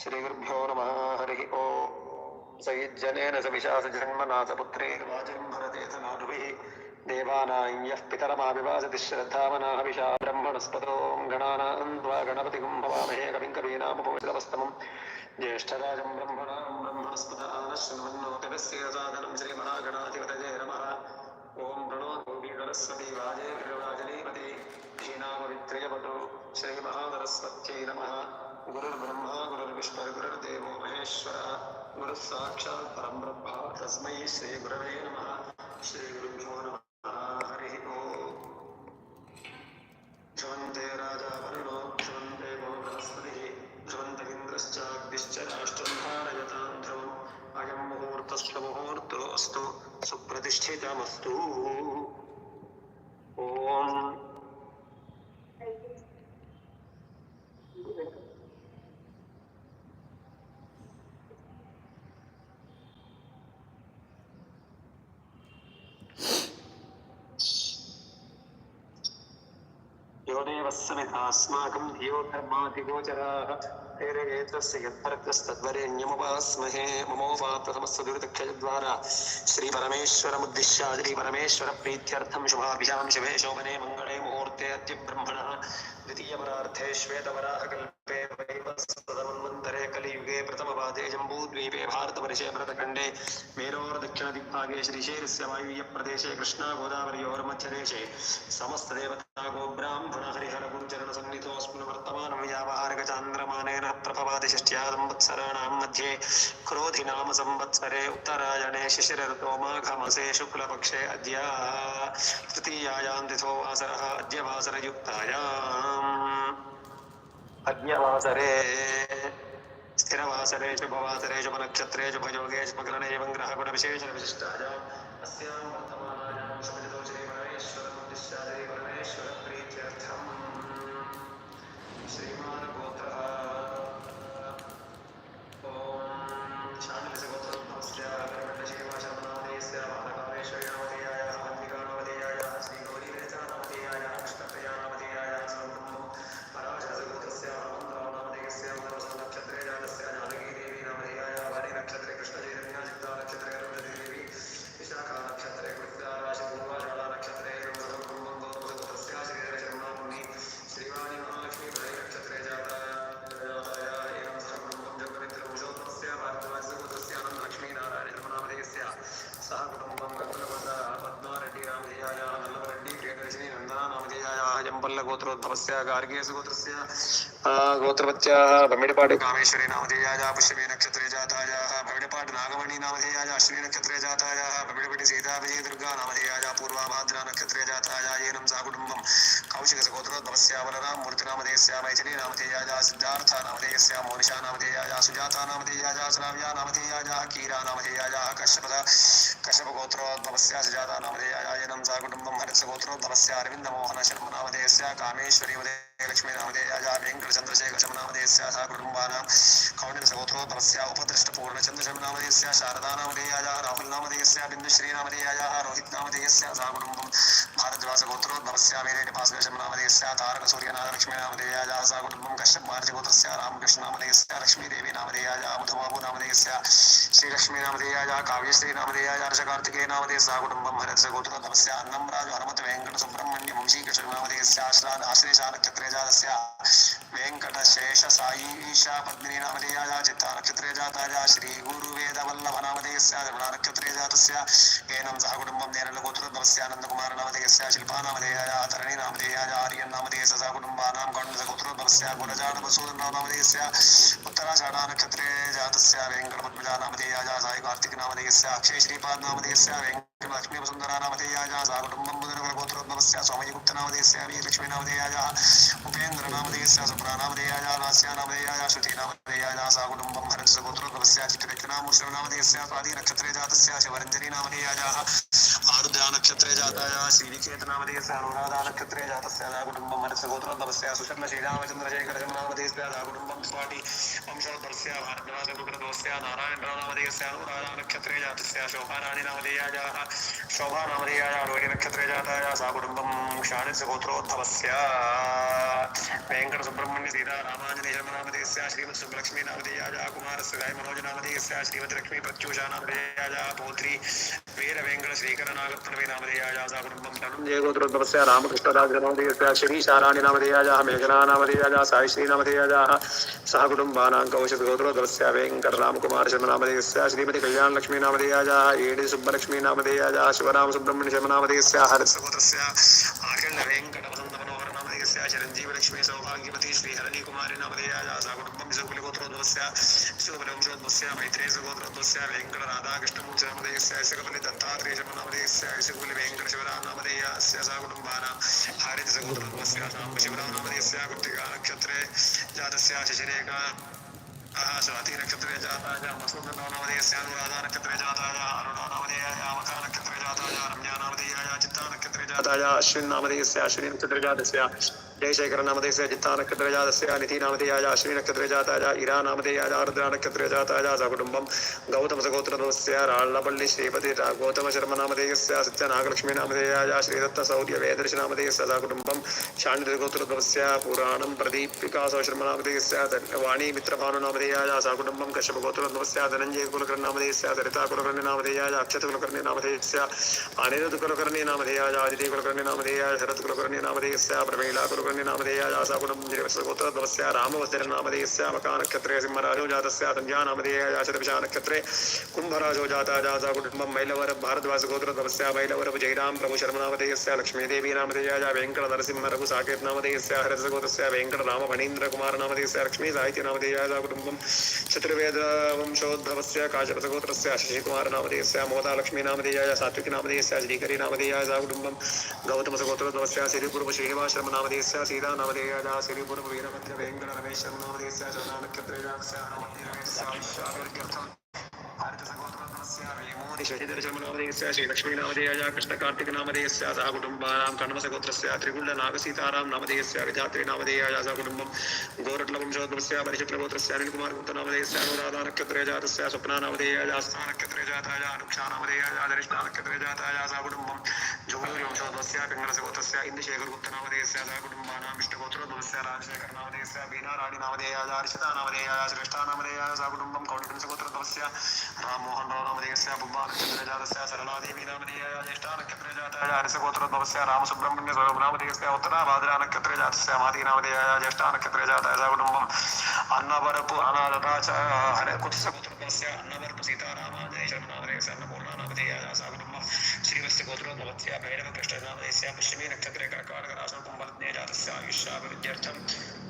श्रीगुरुभ्यो नमः हरिः ॐ सयुज्जनेन सविशासजन्मना सपुत्रेर्वाजं भरतेथ नाडुभिः देवानां यः पितरमाविवासति श्रद्धामनाः विशा ब्रह्मणस्पतो गणानां त्वा गणपतिगुं भवामहे कविं कवीनामुपवितवस्तमं ज्येष्ठराजं ब्रह्मणां ब्रह्मणस्पदानः शृण्वन्नोतिरस्य साधनं श्रीमहागणाधिपतये नमः ॐ प्रणो गोपीधरस्वती वाजे विरवाजनीपति क्षीणामवित्रयपटु श्रीमहासरस्वत्यै नमः गुरुर्ब्रह्मा, गुरुर्विष्णु, गुरुर्देवो महेश्वरः गुरुः साक्षात् परं ब्रह्म तस्मै श्रीगुरवे नमः। नमः राजा वरुणो राष्ट्रं ध्रुवम्। अयं मुहूर्तस्य मुहूर्तो अस्तु सुप्रतिष्ठितमस्तु ॐ यो देवः समितास्माकं धियो धर्माधिगोचराः तेरयेतस्य यद्भरतस्तद्वरेण्यमुपास्महे ममोपात्तसमस्तदुरितक्षयद्वारा श्रीपरमेश्वरमुद्दिश्य शुभाभ्यां शुभे शोभने मङ्गले मुहूर्ते अद्य ब्रह्मणः द्वितीयपरार्थे श्वेतवराहकल्पे वैवस्वतमन्वन्तरे कलियुगे प्रथमपादे जम्बूद्वीपे भारतवर्षे भरतखण्डे मेरोर्दक्षिणदिग्भागे श्रीशैलस्य वायुव्यप्रदेशे कृष्णा गोदावर्योर्मध्यदेशे समस्तदेवता गोब्राह्मण हरिहरगुरुचरणसन्निधोऽस्मिन् वर्तमानं व्यावहारिकचान्द्रमानेन प्रभवादि षष्ट्या संवत्सराणां मध्ये क्रोधि नाम संवत्सरे उत्तरायणे शिशिरऋतो माघमासे शुक्लपक्षे अद्य तृतीयायां तिथो वासरः अद्य वासरयुक्तायाम् अद्य स्थिरवासरे शुभवासरे शुभनक्षत्रे शुभयोगे शुभग्रहणे एवं ग्रहगुणविशेषविशिष्टायाम् अस्यां वर्तमानायां श्रीमान् ഗോത്രോദ്ഭവസ്യ ഗാർഗേയ ഗോത്രസ്യ ഗോത്രപത്യാഹ ബമ്മിടപാട് കാമേശ്വരി നാമധേയാജ പുഷ്യമേ നക്ഷത്രേ ജാതാജ ബമ്മിടപാട് നാഗമണി നാമധേയാജ അശ്വിനി നക്ഷത്രേ ജാതാജ ബമ്മിടപടി സീതാവിജയ ദുർഗ നാമധേയാജ പൂർവാഭാദ്ര നക്ഷത്രേ ജാതാജ ഏനം സാ കുടുംബം കൗശിക ഗോത്രോദ്ഭവസ്യ ബലരാം മൂർത്തി നാമധേയസ്യ മൈഥിലി നാമധേയാജ സിദ്ധാർത്ഥ നാമധേയസ്യ മോനിഷ നാമധേയാജ സുജാത നാമധേയാജ ശ്രാവ്യ നാമധേയാജ കീര നാമധേയാജ കശ്യപത కశ్యప గోత్రోద్భవస్య సుజాతా నామధేయాయ నం సా కుటుంబం హరిత గోత్రోద్భవస్య అరవింద మోహన శర్మ నామధేయస్య కామేశ్వరీ లక్ష్మీనామదే అజాభ్యంకర చంద్రశేఖర శమనామదేశ్యా కుటుంబానాం కౌండిన సహోత్రోత్తరస్య ఉపదృష్టపూర్ణ చంద్రశమనామదేశ్య శారదానామదేయాజా రాహుల్నామదేశ్య బిందుశ్రీనామదేయాజా రోహిత్నామదేయస్య సహ కుటుంబం భారద్వాసగోత్రోత్తరస్య మేరేటి భాస్కర శమనామదేశ్య తారక సూర్యనాథ లక్ష్మీనామదేయాజా సహ కుటుంబం కశ్యప్ భారతిగోత్రస్య రామకృష్ణనామదేశ్య లక్ష్మీదేవి నామదేయాజా బుధబాబు నామదేయస్య శ్రీలక్ష్మీనామదేయాజా కావ్యశ్రీనామదేయాజా హర్షకార్తికేయనామదే సహ కుటుంబం హరిత సగోత్రోత్తరస్య అన్నం రాజు హనుమత వెంకట సుబ్రహ్మణ్య వంశీకృష్ణనామదేయస్య ఆశ్రా ఆశ్రేషానక్షత్రేజ సమాచారస్య వెంకట శేష సాయి ఈశా పద్మిని నామధేయాయా చిత్త నక్షత్రే జాతాయ శ్రీ గురు వేద వల్లభ నామధేయస్య రమణ నక్షత్రే జాతస్య ఏనం సహ కుటుంబం నేనల గోత్రోద్భవస్య అనంతకుమార నామధేయస్య శిల్పా నామధేయాయ తరణి నామధేయాయ ఆర్యన్ నామధేయస్య సహ కుటుంబానాం గణ్య గోత్రోద్భవస్య గుణజాడ వసూదన నామధేయస్య ఉత్తరాషాఢ నక్షత్రే జాతస్య వెంకట పద్మిజా నామధేయాయ సాయి కార్తిక్ నామధేయస్య అక్షయ శ్రీపాద్ నామధేయస్య లక్ష్మీ వసుంధరా నామధేయాయ సహ కుటుంబం బుధనగర గోత్రోద్భవస్య సోమయగుప్త నామధేయస్య వీలక్ష్మీ నామధేయాయ ఉపేంద్ర నామధేయ चित्ररचनामूर्षण नामधेयस्य स्वाति नक्षत्रे जातस्य शिवरञ्जनी नामधेयायाः आरुद्रा नक्षत्रे जातायाः श्रीनिकेत नामधेयस्य अनुराधा नक्षत्रे जातस्य सा कुटुम्बं हरत्सगोत्रोद्भवस्य सुशर्म श्रीरामचन्द्रशेखर नामधेयस्य सा कुटुम्बं स्वाति वंशोद्भवस्य भारद्वाजगुरुकुलदोस्य नारायणराव नामधेयस्य अनुराधा नक्षत्रे जातस्य शोभा नक्षत्रे जाताय सा कुटुम्बं వెంకట సుబ్రహ్మణ్య సీతారామాంజనేయ శర్మనామధేయ శ్రీమతి సుబ్బలక్ష్మీ నామధేయాజా కుమారస్ రాయ మనోజ నామధేయ శ్రీమతి లక్ష్మీ ప్రత్యూష నామధేయాజా పోత్రి వీర వెంకట శ్రీకర నాగప్రణవి నామధేయాజా సా కుటుంబం ధనంజయ గోత్రోద్భవస్య రామకృష్ణరాజ నామధేయస్య శ్రీశారాణి నామధేయాజా మేఘనా నామధేయాజా సాయిశ్రీ నామధేయాజా సహ కుటుంబానాం కౌశిక గోత్రోద్భవస్య వెంకట రామకుమార శర్మ నామధేయస్య శ్రీమతి కళ్యాణ లక్ష్మీ నామధేయాజా ఏడి సుబ్బలక్ష్మీ నామధేయాజా శివరామ సుబ్రహ్మణ్య శర్మ నామధేయస్య హరి సహోదరస్య అఖండ వెంకట वसन्त मनोहर नामधेयस्य चिरञ्जीव लक्ष्मी सौभाग्यवती श्री कुमारी नामधेयाय सा कुटुम्बं शिवकुलगोत्रोद्भवस्य शिवकुलवंशोद्भवस्य मैत्रेयसगोत्रोद्भवस्य वेङ्कट राधाकृष्णमूर्ति नामधेयस्य शिवकुलि दत्तात्रेय शर्मा नामधेयस्य शिवकुलि शिवराम नामधेयस्य सा कुटुम्बानां हरितसगोत्रोद्भवस्य साम्ब शिवराम नामधेयस्य कृत्तिका नक्षत्रे जातस्य शशिरेखा स्वाति नक्षत्रे जाताय मसूद नामधेयस्य अनुराधा नक्षत्रे जाताय अरुणा नामधेयाय मखा नक्षत्रे जाताय रम्या नामधेयाय चित्ता नक्षत्रे जाताय अश्विन नामधेयस्य अश्विनी नक्षत्रे ജയശേഖരനാമധേയ അജിത്താനക്ഷത്രജാതസ്യ അനിധീനാമധേയായ അശ്വിനക്ഷത്രജാതായ ഇരാനാമധേയായ ആർദ്രാനക്ഷത്രജാതായ സകുടുംബം ഗൗതമസഗോത്രസ്യ രാളപ്പള്ളി ശ്രീപതി ഗൗതമ ശർമ്മനാമധേയസ്യ സത്യനാഗലക്ഷ്മിനാമധേയായ ശ്രീദത്ത സൗര്യ വേദർശനാമധേയസ്യ സകുടുംബം ഷാണ്ഡിരഗോത്രസ്യ പുരാണം പ്രദീപിക സൗശർമ്മനാമധേയസ്യ വാണി മിത്രഭാനുനാമധേയായ സകുടുംബം കശ്യപഗോത്രസ്യ ധനഞ്ജയ കുലകർണാമധേയസ്യ സരിതാ കുലകർണിനാമധേയായ അക്ഷത കുലകർണിനാമധേയസ്യ അനിരുദ്ധ കുലകർണിനാമധേയായ ആദിതി കുലകർണിനാമധേയായ ശരത് കുലകർണിനാമധേയസ്യ പ്രമീള കുലകർണി नामधेयाय सकुटुम्बं कश्यप गोत्रस्य धनञ्जय कुलकर्णी नामधेयस्य सरिता कुलकर्णी नामधेयाय अक्षत कुलकर्णी नामधेयस्य अनिरुद्ध कुलकर्णी नामधेयाय आदिति कुलकर्णी नामधेयाय शरद कुलकर्णी नामधेयस्य प्रमीला कुलकर्णी नामधेयाय सकुटुम्बं गोत्रस्य रामवस्त्र नामधेयस्य मका नक्षत्रे सिंहराजो जातस्य संध्या नक्षत्रे कुम्भराजो जाता जाता कुटुम्बं मैलवर भारद्वाज गोत्रस्य मैलवर जयराम प्रभु शर्मा नामधेयस्य लक्ष्मीदेवी वेङ्कट नरसिंह रघु साकेत नामधेयस्य हरसगोत्रस्य वेङ्कट राम फणीन्द्र कुमार नामधेयस्य लक्ष्मी साहित्य नामधेयाय कुटुम्बं चतुर्वेद वंशोद्भवस्य काशपसगोत्रस्य शशिकुमार नामधेयस्य मोदा लक्ष्मी नामधेयाय सात्विक नामधेयस्य श्रीकरी नामधेयाय कुटुम्बं गौतमसगोत्रोद्भवस्य श्रीपूर्व శ్రీరామదేశ సీతానవదేయదా శ్రీపురు వీరభద్ర వేంకట రమేశ నవదేశ నక్షత్రయాక్ష నవదేశ భారత शशिधरशर्मनामधेयस्य श्रीलक्ष्मीनामधेयाय कृष्णकार्तिकनामधेयस्य सह कुटुम्बानां कण्वसगोत्रस्य त्रिगुण्डनागसीतारां नामधेयस्य विधात्री नामधेयाय सह कुटुम्बं गोरट्लवंशोद्भवस्य परिचित्रगोत्रस्य अनिलकुमार गुप्तनामधेयस्य अनुराधा नक्षत्रे जातस्य स्वप्ना नामधेयाय आस्था नक्षत्रे जाताय अनुक्षा नामधेयाय धरिष्ठा नक्षत्रे जाताय सह कुटुम्बं जुगुलवंशोद्भवस्य पिङ्गलसगोत्रस्य इन्दुशेखर गुप्तनामधेयस्य सह कुटुम्बानां विष्णुगोत्रोद्भवस्य राजशेखर नामधेयस्य वीणा राणी नामधेयाय हर्षिता नामधेयाय श्रेष्ठा नामधेयाय सह कुटुम्बं कौटिकंसगोत्रोद्भवस्य राममोहन സുബ്രഹ്മണ്യ സ്വരൂപനാമതീയസ്യ ഉത്തരാഭാദ്ര നക്ഷത്രജാതസ്യ മാതീനാമതീയായ ജ്യേഷ്ഠാനക്ഷത്രജാതായ കുടുംബം അന്നപരപ്പു അനാഥാച കുത്സഗോത്രസ്യ അന്നപരപ്പു സീതാരാമാജയശർമാതയസ്യ അന്നപൂർണാനാമതീയായ കുടുംബം ശ്രീവസ്യ ഗോത്രോദ്ഭവസ്യ ഭൈരവകൃഷ്ണനാമതയസ്യ പുഷ്യമി നക്ഷത്രേ കർക്കാടകരാശകുംഭജ്ഞേജാതസ്യ ഈശ്വാഭിവൃദ്ധ്യർത്ഥം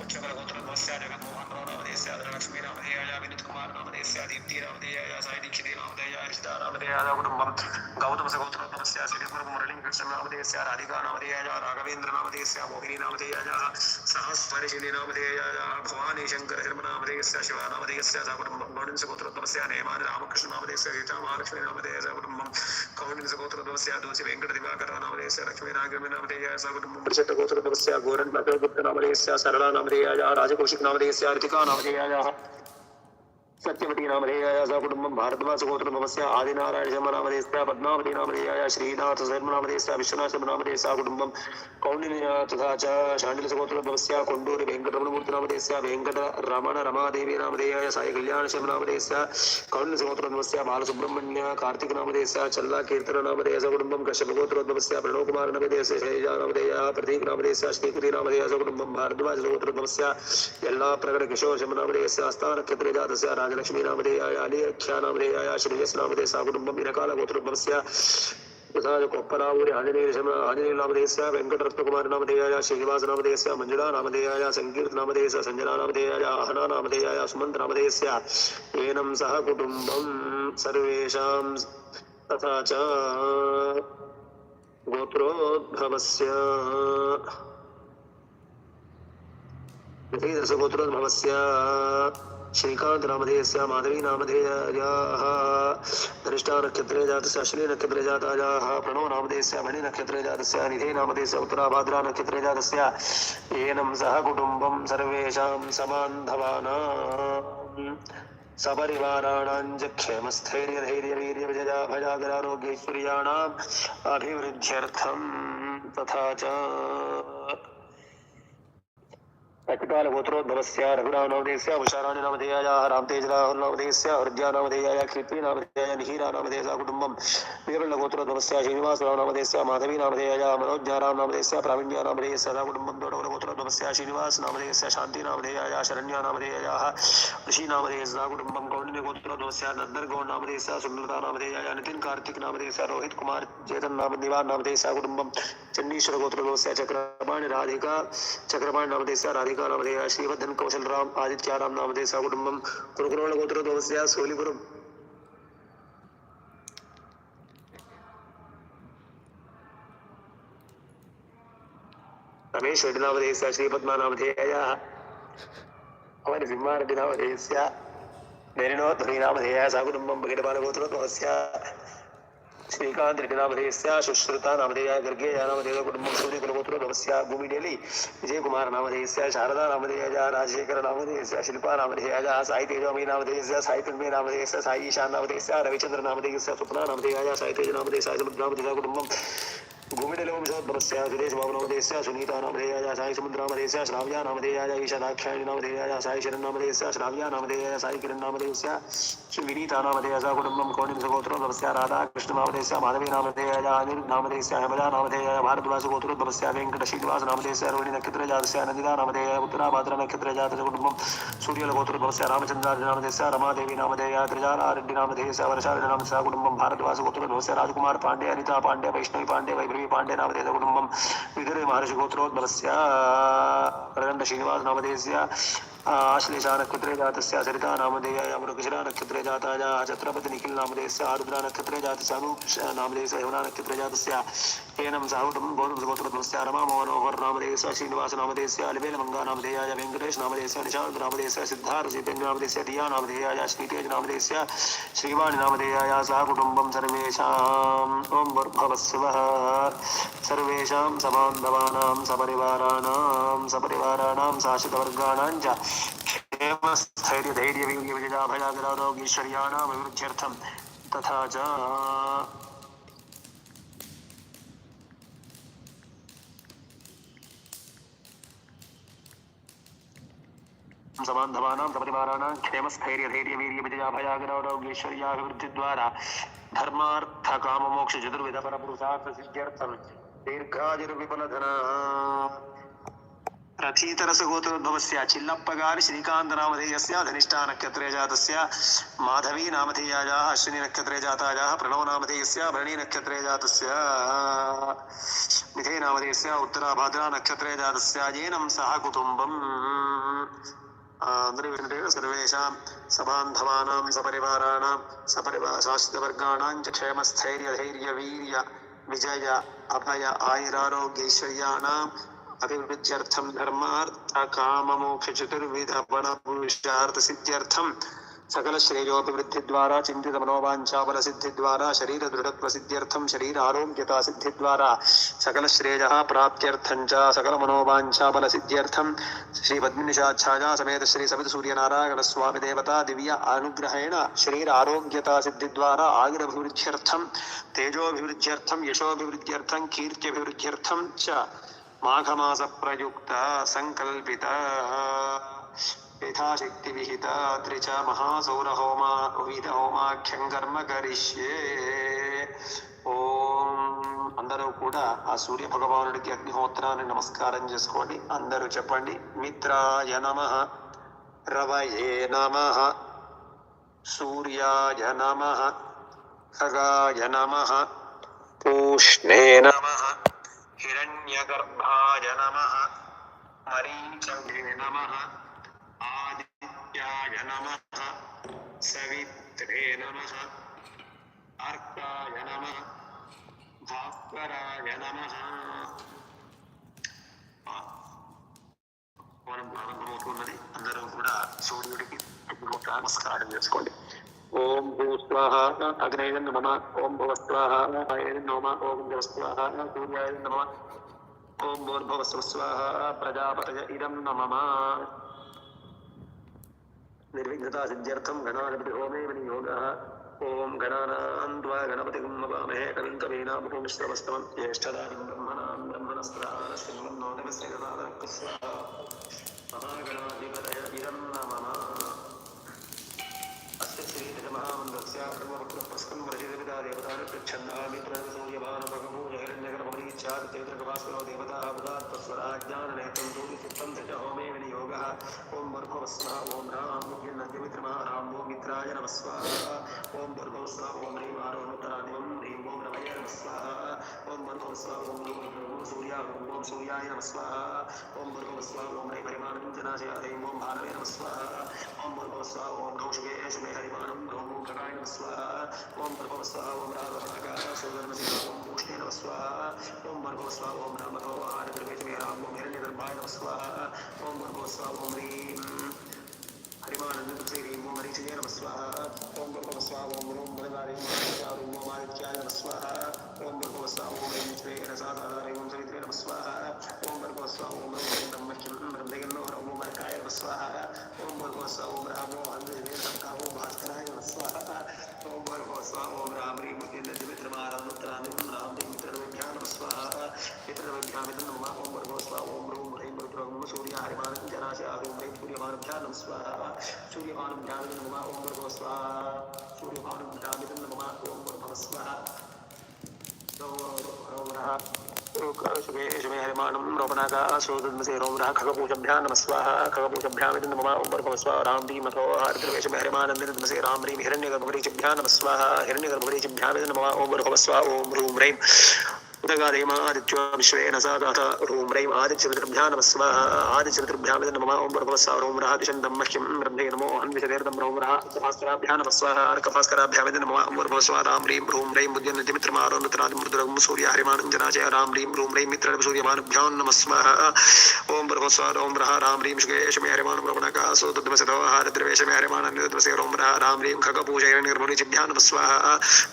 ഉച്ചകലഗോത്രോദ്ഭവസ്യ ജഗന്മോഹൻ గౌతమ मुरलीकृष्ण नामधेयस्य, राधिका नामधेयाय राघवेन्द्र नामधेयस्य, मोहिनी नामधेयाय सहस्वरिशिनी नामधेयाय भवानी शङ्कर शर्मा नामधेयस्य, शिवा नामधेयस्य स कुटुम्बं गौणिंसगोत्रोद्भवस्य नेमानि रामकृष्ण नामधेयस्य गीता महालक्ष्मी नामधेयस्य कुटुम्बं कौणिंसगोत्रोद्भवस्य दोषि वेङ्कट दिवाकर नामधेयस्य, लक्ष्मी नागरमी नामधेयाय स कुटुम्बं प्रसिद्धगोत्रोद्भवस्य गोरन् गुप्त नामधेयस्य, सरला नामधेयाय राजकौशिक नामधेयस्य ऋतिका नामधेयाय സത്യമതി നാമധേയായ സ കുടുംബം ഭാരദ്വാസ ഗോത്രം അവസ്യ ആദിനാരായണ ശർമ്മ നാമധേ സ പത്മാവതി നാമധേയായ ശ്രീനാഥ ശർമ്മ നാമധേ സ വിശ്വനാഥ ശർമ്മ നാമധേ സ കുടുംബം കൗണ്ഡിന്യ തഥാ ച ഷാണ്ടിലസ ഗോത്രം അവസ്യ കൊണ്ടൂർ വെങ്കടരമണമൂർത്തി നാമധേ സ വെങ്കട രമണ രമാദേവി നാമധേയായ സായ കല്യാണ ശർമ്മ നാമധേ സ കൗണ്ഡിന്യ ഗോത്രം അവസ്യ ബാലസുബ്രഹ്മണ്യ കാർത്തിക നാമധേ സ ചല്ല കീർത്തന നാമധേ സ കുടുംബം കശ്യപ ഗോത്രം അവസ്യ പ്രണവകുമാർ നാമധേ സ ശൈലജ നാമധേയ പ്രതീക് നാമധേ സ ശ്രീകുതി നാമധേയ സ കുടുംബം ഭാരദ്വാജ ഗോത്രം അവസ്യ എല്ലാ പ്രകട കിഷോർ ശർമ്മ നാമധേ സ അസ്ഥാനക്ഷത്ര ജാതസ്യ രാജ वेङ्कटरत्नकुमार नामधेयाय श्रीनिवास नामधेयस्य मञ्जुळा नामधेयाय सङ्कीर्त नामधेयस्य सञ्जना नामधेयाय अहना नामधेयाय सुमन्त नामधेयस्य एनं सह कुटुम्बं सर्वेषां तथा च गोत्रोद्भवस्य गोत्रोद्भवस्य श्रीकान्त नामधेयस्य माधवी नामधेयाः धनिष्ठा नक्षत्रे जातस्य अश्विनी नक्षत्रे जातायाः प्रणव मणि नक्षत्रे जातस्य निधे नामधेयस्य उत्तराभाद्रा नक्षत्रे एनं सह कुटुम्बं सर्वेषां समान्धवानां सपरिवाराणां च। क्षेमस्थैर्यधैर्यवीर्यविजया भजागरारोग्यैश्वर्याणाम् अभिवृद्ध्यर्थं तथा च अतिकालगोत्रोद्भवस्य रघुरामनामधेयस्य उषाराणिनामधेयायाः रामतेजराहुलनामधेयस्य हृद्यानामधेयाय कीर्तिनामधेयाय निहीरानामधेयस्य कुटुम्बं वीरलगोत्रोद्भवस्य श्रीनिवासरावनामधेयस्य माधवीनामधेयाय मनोज्ञारामनामधेयस्य प्रावीण्यानामधेयस्य कुटुम्बं दोडवलगोत्रोद्भवस्य श्रीनिवासनामधेयस्य, शान्तिनामधेयाय, शरण्यानामधेयायाः, ऋषिनामधेयस्य कुटुम्बं कौण्डिन्यगोत्रोद्भवस्य नन्दर्गौणामधेयस्य सुमलतानामधेयाय नितिन कार्तिक नामधेयस्य रोहित कुमार चेतन नाम निवार नामधेयस्य कुटुम्बं चण्डीश्वर गोत्रोद्भवस्य चक्रपाणि राधिका चक्रपाणि नामधेयस्य राधिका नामधेय, श्रीवर्धन कौशलराम आदित्याराम नामधेयस्य कुटुम्बं कुरुकुरोळ गोत्रोद्भवस्य सोलिपुरं रमेश रेड्डिनामधेयस्य श्रीपद्मानामधेयाः अमरसिंहारेड्डिनामधेयस्य नेरिणोध्वनीनामधेयाः सा कुटुम्बं శ్రీకాంత్రికనామధేయస్య సుశ్రుత నామధేయ గర్గేయ నామధేయ కుటుంబం సూర్య కులగోత్ర భవస్య భూమిడేలి విజయకుమార నామధేయస్య శారదా నామధేయజ రాజశేఖర నామధేయస్య శిల్పా నామధేయజ సాయి తేజోమయ నామధేయస్య సాయి తన్మయ నామధేయస్య సాయి ఈశాన్ నామధేయస్య రవిచంద్ర నామధేయస్య సుప్నా నామధేయజ సాయి తేజ నామధేయ సాయి సముద్ర నామధేయ కుటుంబం बाबुनामधेयस्य सुनीता नामधेयाय साई समुद्रामधेयस्य श्राव्या नामधेयाय ईशानाख्यायि नामधेयाय साई शरण नामधेयस्य श्राव्या नामधेयाय साई किरण नामधेयस्य श्री विनीता नामधेयस्य कुटुम्बं कौणिं सगोत्रोद्भवस्य राधा कृष्ण नामधेयस्य माधवी नामधेयाय अनिल नामधेयस्य हेमजा नामधेयाय भारद्वाज गोत्रोद्भवस्य वेङ्कट श्रीनिवास नामधेयस्य रोहिणी नक्षत्रजातस्य नन्दिता नामधेयाय उत्तराभाद्र नक्षत्रजातस्य कुटुम्बं सूर्यलगोत्रोद्भवस्य रामचन्द्रार्य नामधेयस्य रमादेवी नामधेयाय त्रिजालारेड्डी नामधेयस्य वर्षारेड्डी नामधेयस्य कुटुम्बं भारद्वाज गोत्रोद्भवस्य राजकुमार पाण्डे अनिता पाण्डे वैष्णवी पाण्डे वैभवी ദേവി പാണ്ഡ്യനാമധേയ കുടുംബം വിതുര മഹർഷി ഗോത്രോദ്ഭവസ്യ പ്രകണ്ഠ ശ്രീനിവാസ നാമധേയസ്യ आश्लेषा नक्षत्रे जातस्य सरिता नामधेयाय मृगशिरा नक्षत्रे जाताय छत्रपति निखिल नामधेयस्य आरुद्रा नक्षत्रे जातस्य अनूप नामधेयस्य यमुना नक्षत्रे जातस्य एनं साहुटं गौतम गोत्रोद्भवस्य रमा मनोहर नामधेयस्य श्रीनिवास नामधेयस्य अलिवेल मंगा नामधेयाय वेङ्कटेश नामधेयस्य निशान्त नामधेयस्य सिद्धार्थ जितेन्द्र नामधेयस्य दिया नामधेयाय श्रीतेज नामधेयस्य श्रीवाणि नामधेयाय सह कुटुम्बं सर्वेषाम् ॐ भर्भवस्वः सर्वेषां सबान्धवानां सपरिवाराणां सपरिवाराणां शाश्वतवर्गाणां च क्षेमस्थैर्यधैर्यवीर्यविजयाभयागरारोगीश्वर्याणाम् अभिवृद्ध्यर्थं तथा च धर्मार्थकाममोक्षचतुर्विधपरपुरुषार्थसिद्ध्यर्थं दीर्घायुर्विपुलधना रथीतरसगोत्रोद्भवस्य चिल्लप्पगारि श्रीकान्तनामधेयस्य धनिष्ठानक्षत्रे जातस्य माधवी नामधेयायाः अश्विनीनक्षत्रे जातायाः प्रणवनामधेयस्य भरणीनक्षत्रे जातस्य मिथेनामधेयस्य उत्तराभाद्रानक्षत्रे जातस्य येनं सह कुटुम्बम्। आन्द्रविन्दे सर्वेषां सबान्धवानां, सपरिवाराणां सपरिवा च क्षेमस्थैर्यधैर्यवीर्य, विजय, अभय आयुरारोग्यैश्वर्याणाम् अभिवृद्ध्यर्थं धर्मार्थकाममोक्षचतुर्विधपणपुरुषार्थसिद्ध्यर्थं सकलश्रेयोभिवृद्धिद्वारा चिन्तितमनोवाञ्छाबलसिद्धिद्वारा, शरीरदृढत्वसिद्ध्यर्थं शरीरारोग्यतासिद्धिद्वारा, सकलश्रेयः प्राप्त्यर्थं च सकलमनोवाञ्छाबलसिद्ध्यर्थं श्रीपद्मिनिषाच्छाया समेत श्री सवितसूर्यनारायणस्वामि देवता दिव्य अनुग्रहेण शरीरारोग्यतासिद्धिद्वारा आयुरभिवृद्ध्यर्थं तेजोभिवृद्ध्यर्थं यशोभिवृद्ध्यर्थं कीर्त्यभिवृद्ध्यर्थं च। మాఘమాస ప్రయుక్త సంకల్పిత యథాశక్తి విహిత త్రిచ మహాసౌర హోమా విహిత హోమాఖ్యం కర్మ కరిష్యే ఓం. అందరూ కూడా ఆ సూర్య భగవానుడికి అగ్నిహోత్రాన్ని నమస్కారం చేసుకోండి. అందరూ చెప్పండి మిత్రాయ నమ రవయే నమ సూర్యాయ నమ ఖగాయ నమ పూష్ణే నమ. हिरण्यगर्भाय नमः मरीचवे नमः आदित्याय नमः सवित्रे नमः अर्काय नमः भास्कराय नमः మనం ప్రారంభమవుతున్నది అందరూ కూడా సూర్యుడికి ఒక నమస్కారం చేసుకోండి ॐ भूस्वाहा अग्नय नमः ॐ भवस्वाहा वाय नमः ॐ भवस्वाहा सूर्याय नमः ॐ भोर्भवस्वस्वाहा प्रजापतय इदं नमः निर्विघ्नता सिद्ध्यर्थं गणाधिपति होमे विनियोगः ॐ गणानां त्वा गणपतिं नमामहे कविं कवीनामुपमिश्रवस्तवं ज्येष्ठदानं ब्रह्मणां ब्रह्मणस्त्राणस्य नमो नमस्ते गणाधिपतय इदं नमः ఛందామి ప్రసంయమానమగమూ హిరణ్యగరమణీచాదితైతృకభాస్కరో దేవతా ఉదాత్తస్వరాజ్ఞాననేత్రం జ్యోతిచిత్తం దశ హోమే వినియోగ ఓం భర్గవస్వ ఓం రామ్యమిత్రమా రామో మిత్రాయ నమస్వ ఓం భర్గవస్వ ఓం హ్రీం ఆరోహుతరాదివం హ్రీం ఓం రమయ నమస్వ ఓం భర్గవస్వ ఓం హ్రీం ह्रीं सूर्या ॐ सूर्याय नमः स्वाहा ॐ भर्भवस्व ॐ ह्रीं परिमाणं जनाशय ह्रीं ॐ भानवे नमः स्वाहा ॐ भर्भवस्व ॐ कौशुके शुभे हरिमाणं ॐ खगाय नमः स्वाहा ॐ भर्भवस्व ॐ राघवनकार सुवर्णसिंह ॐ पूष्णे नमः स्वाहा ॐ भर्भवस्व ॐ रामतो आरद्रवेशमे राम ॐ हिरण्यगर्भाय नमः स्वाहा ॐ भर्भवस्व ॐ ह्रीं हरिमानन्दश्री ॐ हरिचये नमः स्वाहा ॐ भर्भवस्व ॐ ॐ वरदारे ॐ ॐ आदित्याय नमः स्वाहा श्रे रसादारे ॐ सवित्रे नमः स्वाहा ॐ भर्भवस्व ॐ ॐ ब्रह्मह्यं ब्रह्मयन्नो ॐ मर्काय नमः स्वाहा ॐ भर्भवस्व ॐ रामो अन्धेरकावो भास्कराय नमः स्वाहा ॐ राम राम नमः स्वाहा ॐ भर्भवस्व सूर्यमानभ्यां नमः ॐ भर्भवस्व शुभे शुभे हरिमाणं रोपनाका सोदन्मसे रोमरः खगपूजभ्यां नमः स्वाहा खगपूजभ्यामिति नमः ॐ भर्गवस्व राम दी मथो हरिद्रवेशमे हरिमानन्दिनमसे राम। ह्रीं हिरण्यगर्भवरीचिभ्यां नमः ओम नमः ॐ भर्गवस्व ॐ ह्रूं ह्रैं పుస్తకాలేం ఆదిత్యోభిశ్వేనసాగాత రూం రైం ఆదిత్యమిత్రభ్యా నమస్వ ఆదిత్యమిత్రభ్యామిదన్మమ ఓం ప్రభవస్వ రూం రహ దిశందం మహ్యం బ్రహ్మే నమో అన్విషదేర్దం రూం రహ భాస్కరాభ్యా నమస్వ అర్కభాస్కరాభ్యామిదన్మమ ఓం ప్రభవస్వ రాం హ్రీం రూం రైం ఉద్యన్నతిమిత్రమారోన్నతనాది మృదురగం సూర్య హరిమానంజనాచయ రాం హ్రీం రూం రైం మిత్ర సూర్యమానుభ్యాం నమస్వ ఓం ప్రభవస్వ రూం రహ రాం హ్రీం శుకేషమే హరిమానం ప్రవణక సోదుద్వసతో హారద్రవేషమే హరిమానం నిరుద్వసే రూం రహ రాం హ్రీం ఖగపూజైర నిర్మణిజిభ్యా నమస్వ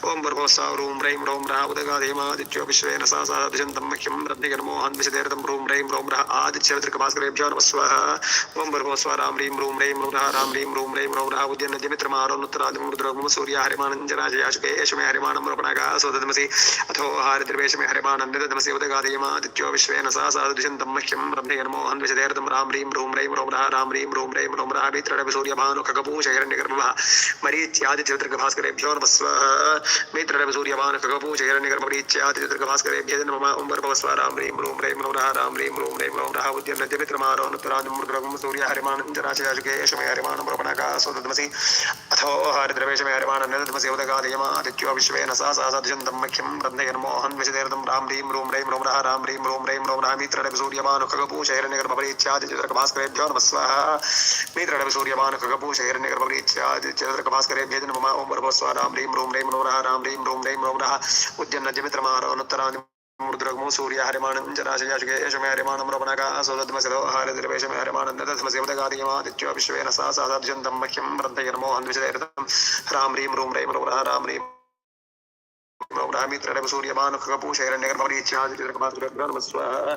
ఓం ప్రభవస్వ రూం రైం రూం రహ ఉదగాదేమాదిత్యోభిశ్వేన ॐ ह्रैं ह्रौं रः उदगादेमादित्यो विश्वेन सा सा दिशन्तं मह्यं रत्निगर्मोहन् विशदेर्दं ह्रूं ह्रैं ह्रौं रः सोददमसि। अथो हारिद्रवेशमे हरिमानं निददमसि। उदगादेमादित्यो विश्वेन सा सा दिशन्तं मह्यं ह्रौं रः ह्रीं नमः ॐ भर्भवस्व राम ह्रीं ह्रूं ह्रैं ह्रौं रः राम ह्रीं ह्रूं ह्रैं ह्रौं रः उद्यन्नद्यमित्रमारोन्नुत्तरादिं मृगं सूर्य हरिमानञ्जराशयाशुकेशमे हरिमानं रोपणाका सोदद्मसि अथो हरिद्रवेशमे हरिमानं निदद्मसि उदगादयमादित्यो विश्वेन सा सा सदिशन्तं मह्यं रत्नयन्मोहन् विशदेर्दं राम ह्रीं ह्रूं ह्रैं ह्रौं रः राम ह्रीं ह्रूं ह्रैं ह्रौं रः मित्रडव सूर्यमानु खगपूशहिरण्यगर्भपरीच्यादित्यवितृकभास्करेभ्यो नमः स्वाहा मित्रडव सूर्यमानु खगपूशहिरण्यगर्भपरीच्यादित्यवितृकभास्करेभ्यो नमः ॐ भर्भवस्व राम ह्रीं ह्रूं ह्रैं ह्रौं रः राम ह्रीं ह्रूं ह्रैं ह्रौं रः മൂർദ്രഘ്മോ സൂര്യ ഹരിമാണം ജനാശയാശുകേ യേശമേ ഹരിമാണം റമണക സുരദ്മസതോ ഹാരതിരവേശമേ ഹരിമാണം തസ്മസേവതകാദിയമാദിത്യോ വിശ്വേന സാ സാധാദ്യന്തം മഹ്യം വ്രന്തയർമോഹം വിശദരഥം ഹ്രാം ഹ്രീം റൂം റൈം റൗ ഹ്രാം ഹ്രീം സൂര്യമാനഖപൂഷൈരണ്യകർമ്മരീച്യാതിരകമാതുരഗ്രഹ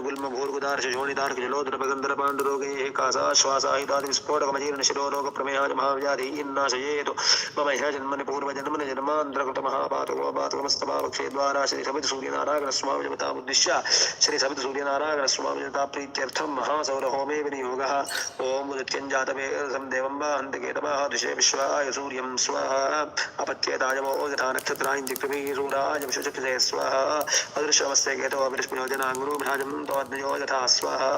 गुल्म भूर्गुदार्श शोणितार्क जलोदर भगन्धर पाण्डुरोगे कासा श्वासाहितादि विस्फोटकमजीर्ण शिरोरोग प्रमेयाज महाव्याधि इन्नाशयेतु मम ह्य जन्मनि पूर्वजन्मनि जन्मान्तरकृत महापातको पातकमस्तभावक्षे द्वारा श्री समित सूर्यनारायण स्वामी जपतामुद्दिश्य श्री समित सूर्यनारायण स्वामी जपता प्रीत्यर्थं महासौरहोमे विनियोगः ॐ मृत्युञ्जातवेदं देवं वा हन्तकेतवः दुषे विश्वाय सूर्यं स्वाहा अपत्येतायवो यथा नक्षत्राणि दिक्पृभिः सूराय विश्वचक्षुषे स्वाहा अदृश्यमस्ते केतो विष्णुजनाङ्गुरुभ्राजं अग्नयो यथा स्वाहा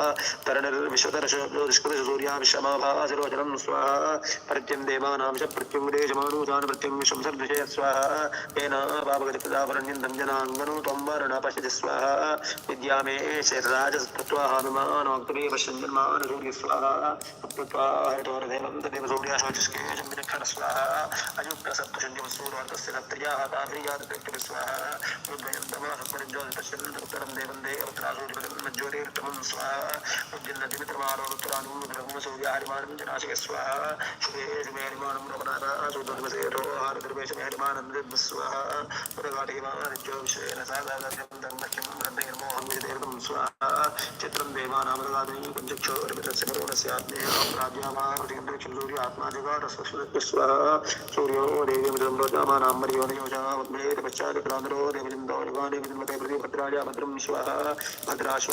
तरणर्विश्वतरशोदृष्कृतसूर्या विश्वमाभासरोचनं स्वाहा प्रत्यं देवानां च प्रत्युङ्गदेशमानुजान् प्रत्यं विश्वं सदृशय स्वाहा येन पापगतिप्रदापरण्यं धञ्जनाङ्गनो त्वं वर्ण पश्यति स्वाहा विद्या मे शरीराजस्तत्त्वा हनुमानोक्तमे पश्यन्मान् सूर्य स्वाहा तत्त्वा हरितोरदेवं तदेव सूर्याशोचस्केशं विलक्षण स्वाहा अयुक्तसप्तशून्यं सूर्यवर्तस्य सत्त्रियाः काव्रियात् प्रत्यपि स्वाहा उद्वयन्तमा सत्परिज्योतिपश्यन् उत्तरं देवं देवत्रासूर्यमज्योतिर्तमं स्वाहा उज्जन्नतिमित्रमारोत्तरानुग्रहं सूर्याहरिमानं जनाशिक स्वाहा शुभे शुभे हरिमानं रमणारा सूर्यदिवसेतो हारदर्वेशमे हरिमानं स्वाहा उदघाटिमानित्यो विषयेन सादागर्भं धर्मख्यं ब्रह्मैर्मोहं विदेवं स्वाहा चित्रं देवानामदगादिनी पञ्चक्षोरमित्रस्य करोणस्यात्मेयं राज्यामारुतिन्द्रक्षं स्वाहा सूर्यो देवीमृतं रोजामानां मर्योनयोजामग्नेर पश्चादिक्रान्तरो देवजिन्दो युगानि विद्मते प्रतिभद्राय भद्रं स्वाहा भद्राश्वाय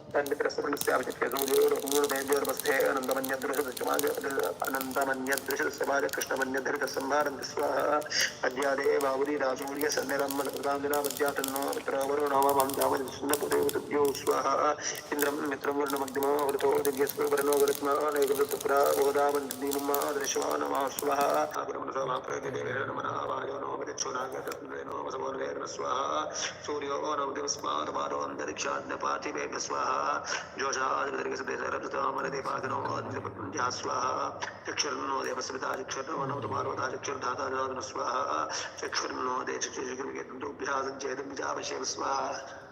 ఇంద్రం మిత్రం వర్ణమగ్నిమో వృతో దివ్యస్వ వర్ణో వృత్మా నైవృతపురా ఓదామంతిమా దృశ్వానమా స్వహ నమ नमः स्वाहा सूर्यो नवदिवस्मादमारो अन्तरिक्षाद्यपार्थिवेभ्य स्वाहा जोषादिर्गसदेशरब्धतामरदेपादनो स्वाहा चक्षुर्नो देवस्मिता चक्षुर्नो नवतमारोधा स्वाहा चक्षुर्नो दे चक्षुर्विकेतुभ्यः स्वाहा